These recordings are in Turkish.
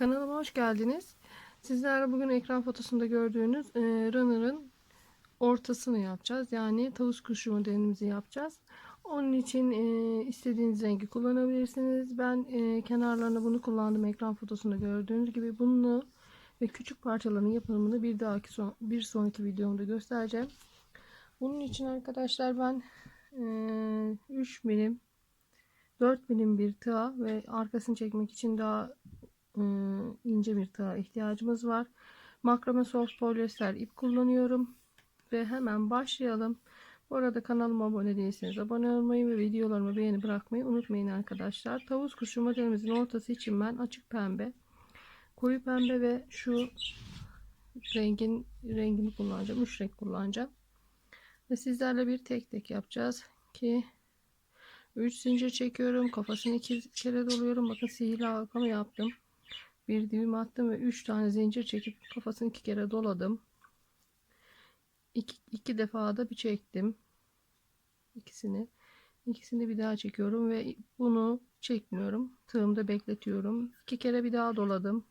Kanalıma hoş geldiniz. Sizlerle bugün ekran fotosunda gördüğünüz e, runner'ın ortasını yapacağız. Yani tavus kuşu modelimizi yapacağız. Onun için e, istediğiniz rengi kullanabilirsiniz. Ben e, kenarlarına bunu kullandım ekran fotosunda gördüğünüz gibi. Bunu ve küçük parçaların yapımını bir dahaki son, bir sonraki videomda göstereceğim. Bunun için arkadaşlar ben e, 3 milim 4 milim bir tığ ve arkasını çekmek için daha ince bir tığa ihtiyacımız var. Makrame soft polyester ip kullanıyorum. Ve hemen başlayalım. Bu arada kanalıma abone değilseniz abone olmayı ve videolarımı beğeni bırakmayı unutmayın arkadaşlar. Tavus kuşu modelimizin ortası için ben açık pembe, koyu pembe ve şu rengin rengini kullanacağım. Üç renk kullanacağım. Ve sizlerle bir tek tek yapacağız ki 3 zincir çekiyorum. Kafasını iki kere doluyorum. Bakın sihirli halkamı yaptım. Bir düğüm attım ve 3 tane zincir çekip kafasını iki kere doladım. İki, iki defa da bir çektim. İkisini. İkisini bir daha çekiyorum ve bunu çekmiyorum. Tığımda bekletiyorum. İki kere bir daha doladım.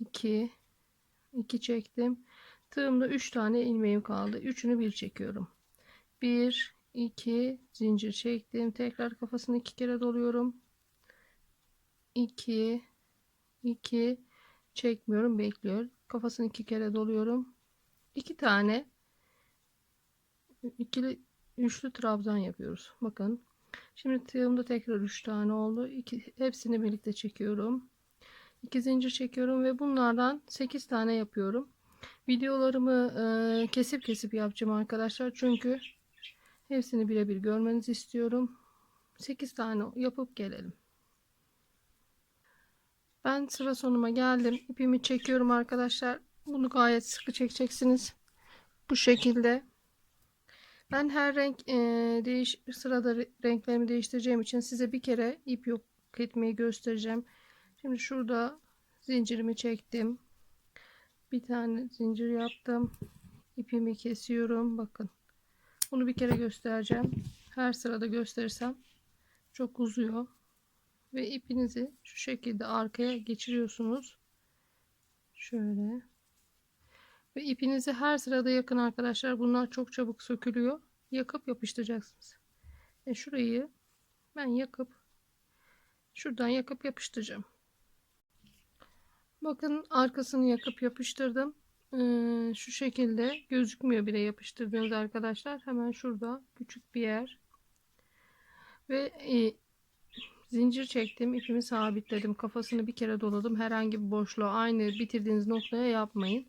2 2 çektim. Tığımda 3 tane ilmeğim kaldı. Üçünü bir çekiyorum. 1 2 zincir çektim. Tekrar kafasını iki kere doluyorum. 2 2 çekmiyorum bekliyor. Kafasını iki kere doluyorum. 2 tane ikili üçlü trabzan yapıyoruz. Bakın. Şimdi tığımda tekrar 3 tane oldu. İki, hepsini birlikte çekiyorum. 2 zincir çekiyorum ve bunlardan 8 tane yapıyorum. Videolarımı e, kesip kesip yapacağım arkadaşlar. Çünkü hepsini birebir görmenizi istiyorum. 8 tane yapıp gelelim. Ben sıra sonuma geldim. İpimi çekiyorum arkadaşlar. Bunu gayet sıkı çekeceksiniz. Bu şekilde. Ben her renk e, değiş sırada renklerimi değiştireceğim için size bir kere ip yok etmeyi göstereceğim. Şimdi şurada zincirimi çektim. Bir tane zincir yaptım. İpimi kesiyorum. Bakın. Bunu bir kere göstereceğim. Her sırada gösterirsem çok uzuyor ve ipinizi şu şekilde arkaya geçiriyorsunuz. Şöyle. Ve ipinizi her sırada yakın arkadaşlar. Bunlar çok çabuk sökülüyor. Yakıp yapıştıracaksınız. Ve şurayı ben yakıp şuradan yakıp yapıştıracağım. Bakın arkasını yakıp yapıştırdım. Ee, şu şekilde gözükmüyor bile yapıştırdığınız arkadaşlar. Hemen şurada küçük bir yer. Ve e, Zincir çektim. ipimi sabitledim. Kafasını bir kere doladım. Herhangi bir boşluğa aynı bitirdiğiniz noktaya yapmayın.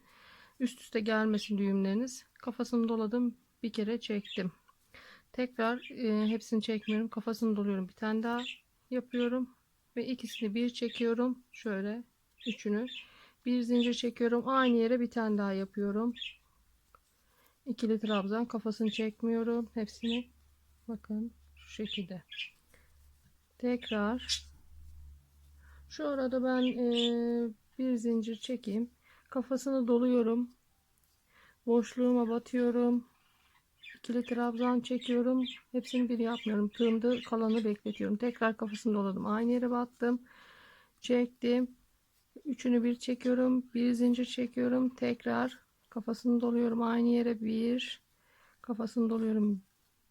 Üst üste gelmesin düğümleriniz. Kafasını doladım. Bir kere çektim. Tekrar e, hepsini çekmiyorum. Kafasını doluyorum. Bir tane daha yapıyorum. Ve ikisini bir çekiyorum. Şöyle üçünü. Bir zincir çekiyorum. Aynı yere bir tane daha yapıyorum. İkili trabzan. Kafasını çekmiyorum. Hepsini. Bakın şu şekilde tekrar. Şu arada ben e, bir zincir çekeyim. Kafasını doluyorum. Boşluğuma batıyorum. İkili trabzan çekiyorum. Hepsini bir yapmıyorum. Tığımda kalanı bekletiyorum. Tekrar kafasını doladım. Aynı yere battım. Çektim. Üçünü bir çekiyorum. Bir zincir çekiyorum. Tekrar kafasını doluyorum. Aynı yere bir. Kafasını doluyorum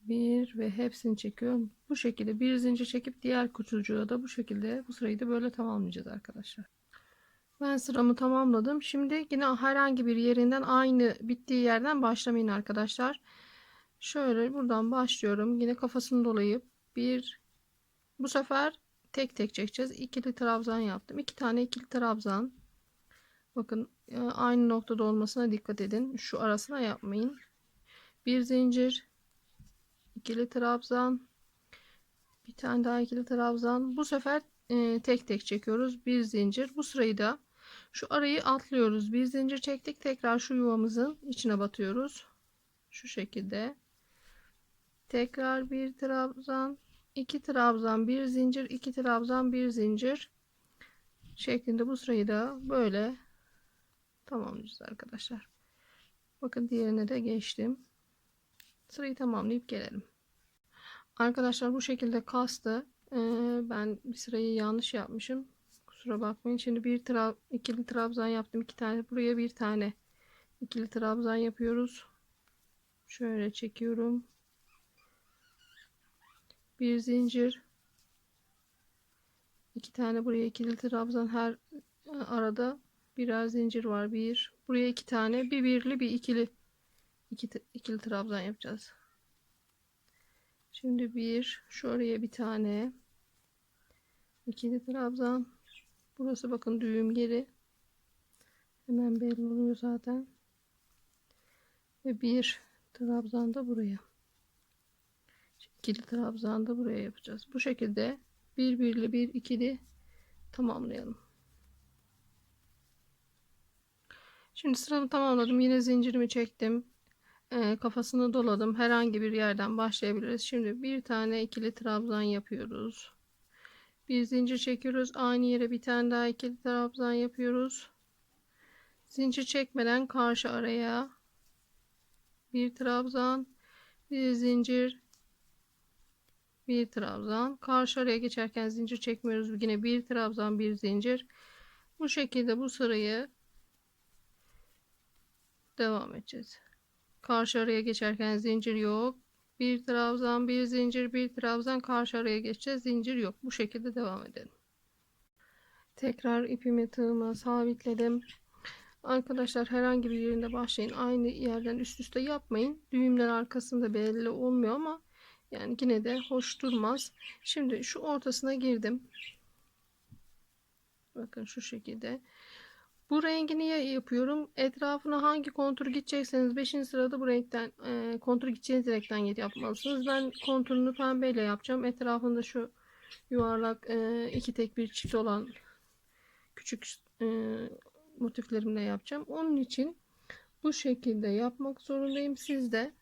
bir ve hepsini çekiyorum. Bu şekilde bir zincir çekip diğer kutucuğa da bu şekilde bu sırayı da böyle tamamlayacağız arkadaşlar. Ben sıramı tamamladım. Şimdi yine herhangi bir yerinden aynı bittiği yerden başlamayın arkadaşlar. Şöyle buradan başlıyorum. Yine kafasını dolayıp bir bu sefer tek tek çekeceğiz. İkili trabzan yaptım. İki tane ikili trabzan. Bakın e, aynı noktada olmasına dikkat edin. Şu arasına yapmayın. Bir zincir ikili trabzan. Bir tane daha ikili trabzan. Bu sefer e, tek tek çekiyoruz. Bir zincir. Bu sırayı da şu arayı atlıyoruz. Bir zincir çektik. Tekrar şu yuvamızın içine batıyoruz. Şu şekilde. Tekrar bir trabzan iki trabzan bir zincir iki trabzan bir zincir şeklinde bu sırayı da böyle tamamlayacağız arkadaşlar. Bakın diğerine de geçtim Sırayı tamamlayıp gelelim. Arkadaşlar bu şekilde kastı. Ee, ben bir sırayı yanlış yapmışım. Kusura bakmayın. Şimdi bir tra ikili trabzan yaptım. iki tane. Buraya bir tane ikili trabzan yapıyoruz. Şöyle çekiyorum. Bir zincir. iki tane buraya ikili trabzan her arada birer zincir var. Bir. Buraya iki tane. Bir birli bir ikili. İki, ikili trabzan yapacağız. Şimdi bir. Şuraya bir tane. ikili trabzan. Burası bakın düğüm yeri. Hemen belli oluyor zaten. Ve bir trabzan da buraya. İkili trabzan da buraya yapacağız. Bu şekilde bir birli bir ikili tamamlayalım. Şimdi sıramı tamamladım. Yine zincirimi çektim. Ee, kafasını doladım. Herhangi bir yerden başlayabiliriz. Şimdi bir tane ikili trabzan yapıyoruz. Bir zincir çekiyoruz. Aynı yere bir tane daha ikili trabzan yapıyoruz. Zincir çekmeden karşı araya bir trabzan, bir zincir, bir trabzan. Karşı araya geçerken zincir çekmiyoruz. Yine bir trabzan, bir zincir. Bu şekilde bu sırayı devam edeceğiz. Karşı araya geçerken zincir yok. Bir trabzan, bir zincir, bir trabzan karşı araya geçeceğiz. Zincir yok. Bu şekilde devam edelim. Tekrar ipimi tığıma sabitledim. Arkadaşlar herhangi bir yerinde başlayın. Aynı yerden üst üste yapmayın. Düğümler arkasında belli olmuyor ama yani yine de hoş durmaz. Şimdi şu ortasına girdim. Bakın şu şekilde. Bu rengi niye yapıyorum? Etrafına hangi kontur gidecekseniz 5. sırada bu renkten e, kontur gideceğiniz renkten yapmalısınız. Ben konturunu pembeyle yapacağım. Etrafında şu yuvarlak e, iki tek bir çift olan küçük e, motiflerimle yapacağım. Onun için bu şekilde yapmak zorundayım. Siz de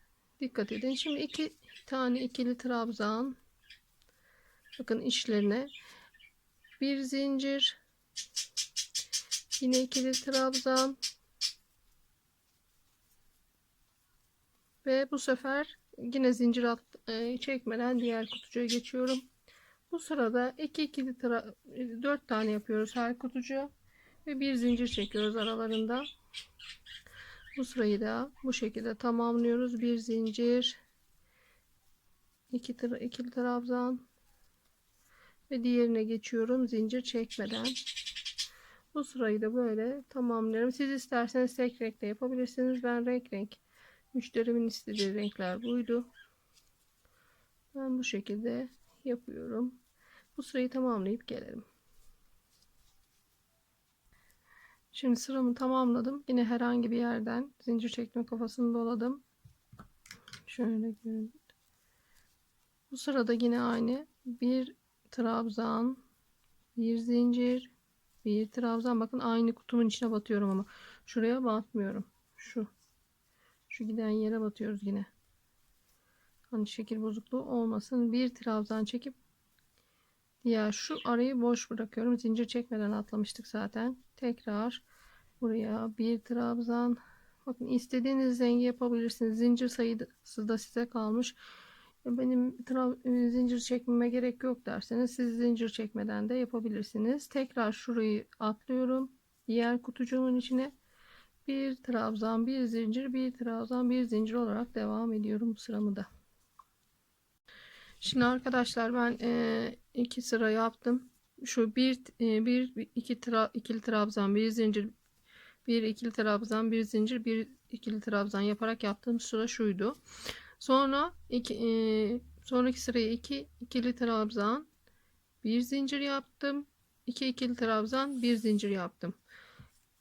dikkat edin. Şimdi iki tane ikili trabzan bakın işlerine bir zincir Yine ikili trabzan. Ve bu sefer yine zincir at, e, çekmeden diğer kutucuğa geçiyorum. Bu sırada 2 ikili tra 4 tane yapıyoruz her kutucuğa ve bir zincir çekiyoruz aralarında. Bu sırayı da bu şekilde tamamlıyoruz. Bir zincir, iki tra ikili trabzan ve diğerine geçiyorum zincir çekmeden. Bu sırayı da böyle tamamlıyorum. Siz isterseniz tek renkte yapabilirsiniz. Ben renk renk müşterimin istediği renkler buydu. Ben bu şekilde yapıyorum. Bu sırayı tamamlayıp gelelim. Şimdi sıramı tamamladım. Yine herhangi bir yerden zincir çekme kafasını doladım. Şöyle görün. Bu sırada yine aynı bir trabzan, bir zincir, bir trabzan bakın aynı kutumun içine batıyorum ama şuraya batmıyorum. Şu. Şu giden yere batıyoruz yine. Hani şekil bozukluğu olmasın. Bir trabzan çekip diğer şu arayı boş bırakıyorum. Zincir çekmeden atlamıştık zaten. Tekrar buraya bir trabzan. Bakın istediğiniz rengi yapabilirsiniz. Zincir sayısı da size kalmış benim e, zincir çekmeme gerek yok derseniz siz zincir çekmeden de yapabilirsiniz. Tekrar şurayı atlıyorum. Diğer kutucuğumun içine bir trabzan, bir zincir, bir trabzan, bir zincir olarak devam ediyorum sıramı da. Şimdi arkadaşlar ben e, iki sıra yaptım. Şu bir, e, bir iki tra, ikili trabzan, bir zincir, bir ikili trabzan, bir zincir, bir ikili trabzan yaparak yaptığım sıra şuydu. Sonra iki, e, sonraki sıraya 2 ikili trabzan, bir zincir yaptım. 2 ikili trabzan, bir zincir yaptım.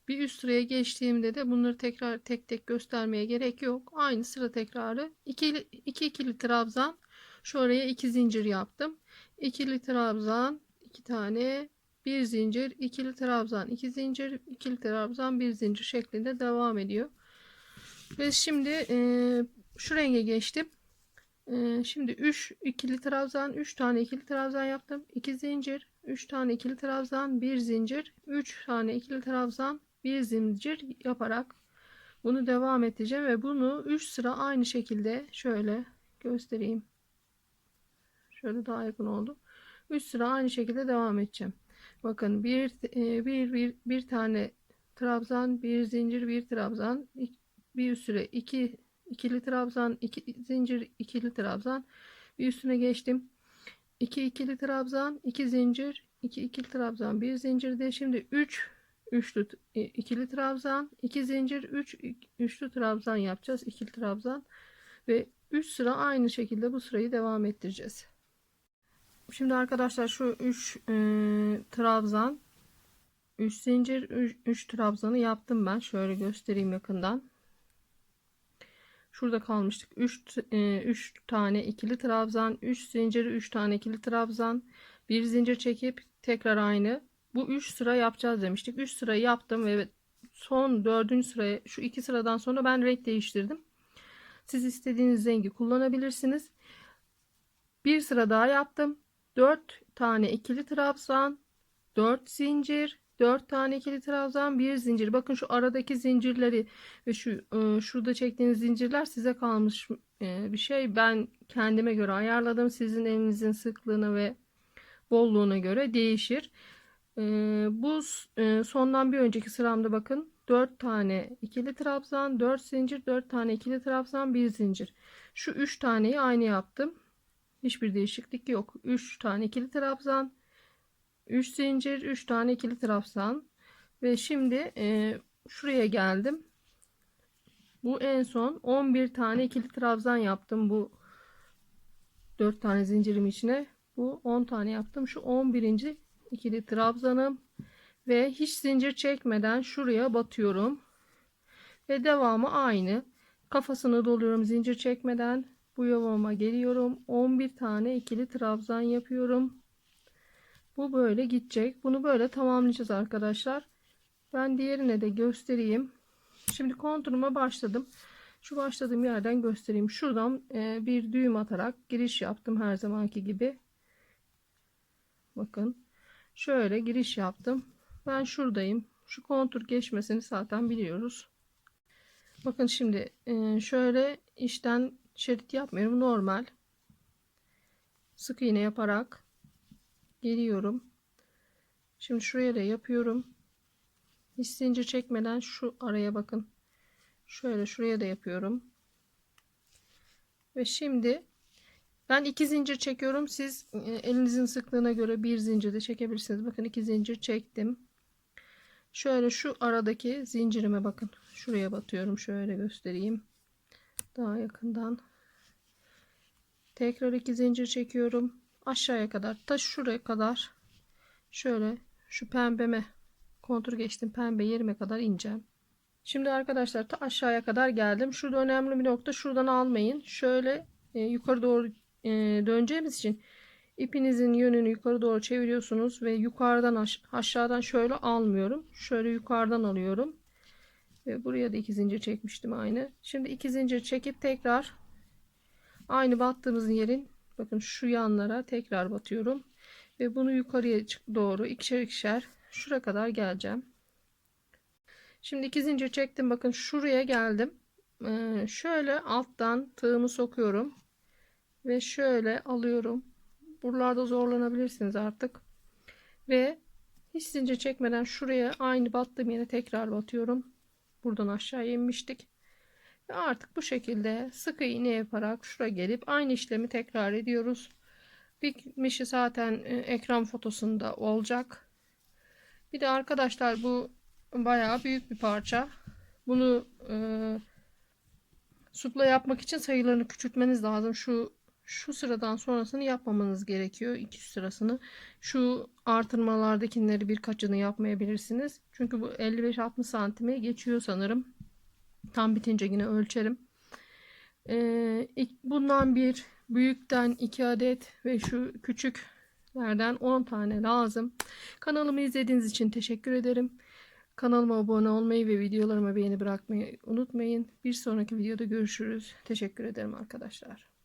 Bir üst sıraya geçtiğimde de bunları tekrar tek tek göstermeye gerek yok. Aynı sıra tekrarı 2 iki, iki ikili trabzan, şuraya 2 zincir yaptım. İkili trabzan, 2 tane, bir zincir, ikili trabzan, 2 zincir, ikili trabzan, bir zincir şeklinde devam ediyor. Ve şimdi e, şu renge geçtim. Ee, şimdi 3 ikili trabzan 3 tane ikili trabzan yaptım. 2 zincir 3 tane ikili trabzan 1 zincir. 3 tane ikili trabzan 1 zincir yaparak bunu devam edeceğim ve bunu 3 sıra aynı şekilde şöyle göstereyim. Şöyle daha yakın oldu. 3 sıra aynı şekilde devam edeceğim. Bakın bir, e, bir, bir, bir tane trabzan, bir zincir, bir trabzan, bir üstüne iki ikili trabzan, iki zincir, ikili trabzan. Bir üstüne geçtim. 2 ikili trabzan, 2 zincir, 2 ikili trabzan, 1 zincirde şimdi 3 üçlü e, ikili trabzan, 2 zincir, 3 üçlü trabzan yapacağız. ikili trabzan ve 3 sıra aynı şekilde bu sırayı devam ettireceğiz. Şimdi arkadaşlar şu 3 e, trabzan 3 zincir 3 trabzanı yaptım ben. Şöyle göstereyim yakından. Şurada kalmıştık. 3 3 tane ikili trabzan, 3 zincir, 3 tane ikili trabzan, bir zincir çekip tekrar aynı. Bu 3 sıra yapacağız demiştik. 3 sıra yaptım ve son 4. sıraya şu iki sıradan sonra ben renk değiştirdim. Siz istediğiniz rengi kullanabilirsiniz. Bir sıra daha yaptım. 4 tane ikili trabzan, 4 zincir, 4 tane ikili trabzan, bir zincir. Bakın şu aradaki zincirleri ve şu e, şurada çektiğiniz zincirler size kalmış e, bir şey. Ben kendime göre ayarladım. Sizin elinizin sıklığına ve bolluğuna göre değişir. E, bu sondan bir önceki sıramda bakın 4 tane ikili trabzan, 4 zincir, 4 tane ikili trabzan, bir zincir. Şu 3 taneyi aynı yaptım. Hiçbir değişiklik yok. 3 tane ikili trabzan, 3 zincir, 3 tane ikili trabzan ve şimdi e, şuraya geldim. Bu en son 11 tane ikili trabzan yaptım bu 4 tane zincirim içine. Bu 10 tane yaptım. Şu 11. ikili trabzanım ve hiç zincir çekmeden şuraya batıyorum. Ve devamı aynı. Kafasını doluyorum zincir çekmeden. Bu yuvama geliyorum. 11 tane ikili trabzan yapıyorum. Bu böyle gidecek. Bunu böyle tamamlayacağız arkadaşlar. Ben diğerine de göstereyim. Şimdi konturuma başladım. Şu başladığım yerden göstereyim. Şuradan e, bir düğüm atarak giriş yaptım her zamanki gibi. Bakın. Şöyle giriş yaptım. Ben şuradayım. Şu kontur geçmesini zaten biliyoruz. Bakın şimdi e, şöyle işten şerit yapmıyorum. Normal. Sık iğne yaparak geliyorum. Şimdi şuraya da yapıyorum. Hiç zincir çekmeden şu araya bakın. Şöyle şuraya da yapıyorum. Ve şimdi ben iki zincir çekiyorum. Siz e, elinizin sıklığına göre bir zincir de çekebilirsiniz. Bakın iki zincir çektim. Şöyle şu aradaki zincirime bakın. Şuraya batıyorum. Şöyle göstereyim. Daha yakından. Tekrar iki zincir çekiyorum. Aşağıya kadar. Ta şuraya kadar. Şöyle şu pembeme kontur geçtim. Pembe yerime kadar ineceğim. Şimdi arkadaşlar ta aşağıya kadar geldim. Şurada önemli bir nokta. Şuradan almayın. Şöyle e, yukarı doğru e, döneceğimiz için ipinizin yönünü yukarı doğru çeviriyorsunuz ve yukarıdan aş aşağıdan şöyle almıyorum. Şöyle yukarıdan alıyorum. Ve buraya da iki zincir çekmiştim aynı. Şimdi iki zincir çekip tekrar aynı battığımız yerin bakın şu yanlara tekrar batıyorum. Ve bunu yukarıya doğru ikişer ikişer şura kadar geleceğim. Şimdi iki zincir çektim. Bakın şuraya geldim. Ee, şöyle alttan tığımı sokuyorum. Ve şöyle alıyorum. Buralarda zorlanabilirsiniz artık. Ve hiç zincir çekmeden şuraya aynı battığım yere tekrar batıyorum. Buradan aşağı inmiştik. Artık bu şekilde sık iğne yaparak şuraya gelip aynı işlemi tekrar ediyoruz. Bitmişi zaten e, ekran fotosunda olacak. Bir de arkadaşlar bu bayağı büyük bir parça. Bunu e, supla yapmak için sayılarını küçültmeniz lazım. Şu şu sıradan sonrasını yapmamanız gerekiyor. İki sırasını. Şu artırmalardakileri birkaçını yapmayabilirsiniz. Çünkü bu 55-60 santime geçiyor sanırım. Tam bitince yine ölçerim. Ee, bundan bir büyükten 2 adet ve şu küçüklerden 10 tane lazım. Kanalımı izlediğiniz için teşekkür ederim. Kanalıma abone olmayı ve videolarıma beğeni bırakmayı unutmayın. Bir sonraki videoda görüşürüz. Teşekkür ederim arkadaşlar.